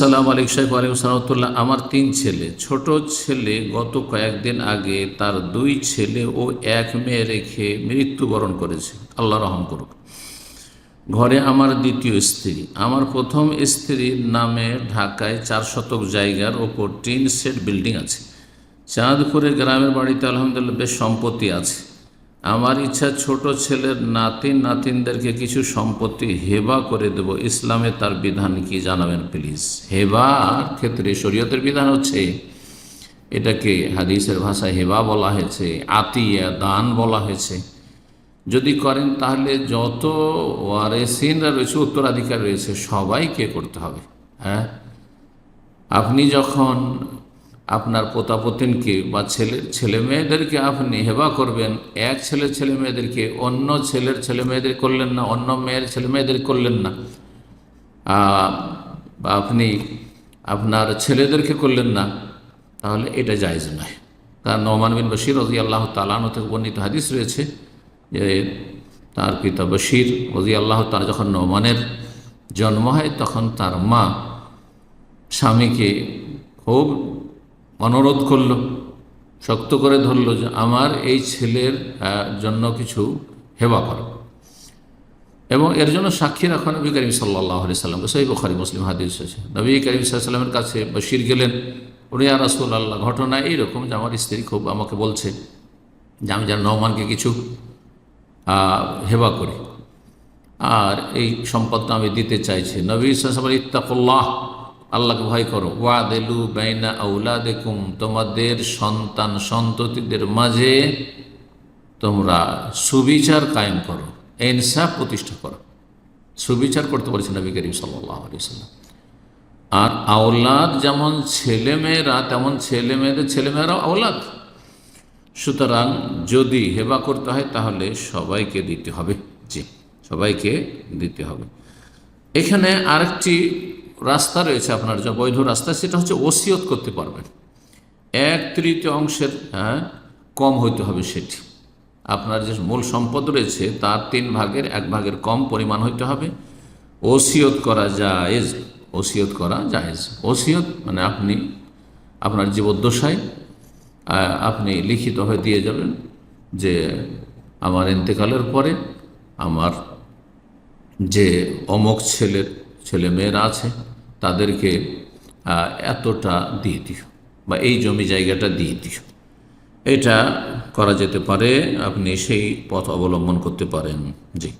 আসসালাম আলিক সাহেব আলিম সালামতুল্লাহ আমার তিন ছেলে। ছোট ছেলে গত কয়েকদিন আগে তার দুই ছেলে ও এক মেয়ে রেখে মৃত্যুবরণ করেছে। আল্লাহ রহম করুক। ঘরে আমার দ্বিতীয় স্ত্রী। আমার প্রথম স্ত্রীর নামে ঢাকায় চার শতক জায়গার ওপর টিন সেট বিল্ডিং আছে। চাঁদপুরে গ্রামের বাড়িতে আলহামদুলিল্লাহ বেশ সম্পত্তি আছে। আমার ইচ্ছা ছোট ছেলের নাতিন নাতিনদেরকে কিছু সম্পত্তি হেবা করে দেব। ইসলামে তার বিধান কি জানাবেন প্লিজ? হেবার ক্ষেত্রে শরীয়তের বিধান হচ্ছে, এটাকে হাদিসের ভাষায় হেবা বলা হয়েছে, আতিয়া দান বলা হয়েছে। যদি করেন তাহলে যত ওয়ারেসিনরা রয়েছে, উত্তরাধিকার রয়েছে, সবাইকে করতে হবে হ্যাঁ? আপনি যখন আপনার পোতাপতিনকে বা ছেলে ছেলে মেয়েদেরকে আপনি হেবা করবেন। এক ছেলের ছেলে মেয়েদেরকে, অন্য ছেলের ছেলে মেয়েদের করলেন না, অন্য মেয়ের ছেলে মেয়েদের করলেন না। বা আপনি আপনার ছেলেদেরকে করলেন না, তাহলে এটা জায়জ নয়। কারণ নোমান বিন বশির রাজি আল্লাহ তালানো থেকে বর্ণিত হাদিস রয়েছে যে, তার পিতা বশির রাজি আল্লাহ তালা যখন নোমানের জন্ম হয়, তখন তার মা স্বামীকে খুব অনুরোধ করল, শক্ত করে ধরলো যে আমার এই ছেলের জন্য কিছু হেবা করো। এবং এর জন্য সাক্ষী রাখা নবী করিম সাল্লাহ আলি সাল্লামকে সহি বখারি, মুসলিম হাদিস আছে। নবী করিম সাল্লামের কাছে বশির গেলেন। উনি আর রাসুল আল্লাহ ঘটনা এইরকম যে আমার স্ত্রী খুব আমাকে বলছে যে আমি যেন নৌমানকে কিছু হেবা করি। আর এই সম্পদটা আমি দিতে চাইছি। নবী সাল ইত্তাকুল্লাহ। আল্লাহকে ভয় করো। ওয়াদেলু বাইনা আউলা দেখুম তোমাদের সন্তান সন্ততিদের মাঝে তোমরা সুবিচার কায়েম করো, ইনসাফ প্রতিষ্ঠা করো। সুবিচার করতে পারছে নবী করিম সাল্লাহ সাল্লাম আর আওলাদ যেমন ছেলে মেয়েরা তেমন ছেলে মেয়েদের ছেলেমেয়েরাও আওলাদ সুতরাং যদি হেবা করতে হয়, তাহলে সবাইকে দিতে হবে। জি, সবাইকে দিতে হবে। এখানে আরেকটি রাস্তা রয়েছে আপনার যে বৈধ রাস্তা, সেটা হচ্ছে ওসিয়ত করতে পারবেন। এক তৃতীয় অংশের হ্যাঁ কম হইতে হবে সেটি। আপনার যে মূল সম্পদ রয়েছে, তার তিন ভাগের এক ভাগের কম পরিমাণ হইতে হবে। ওসিয়ত করা জায়েজ, ওসিয়ত করা জায়েজ। ওসিয়ত মানে আপনি, আপনার জীবদ্দশায় আপনি লিখিত হয়ে দিয়ে যাবেন যে আমার ইন্তেকালের পরে আমার যে অমক ছেলের, ছেলে মেয়েরা আছে তাদেরকে এতটা দিয়ে দিও বা এই জমি জায়গাটা দিয়ে দিও। এটা করা যেতে পারে, আপনি সেই পথ অবলম্বন করতে পারেন। জি।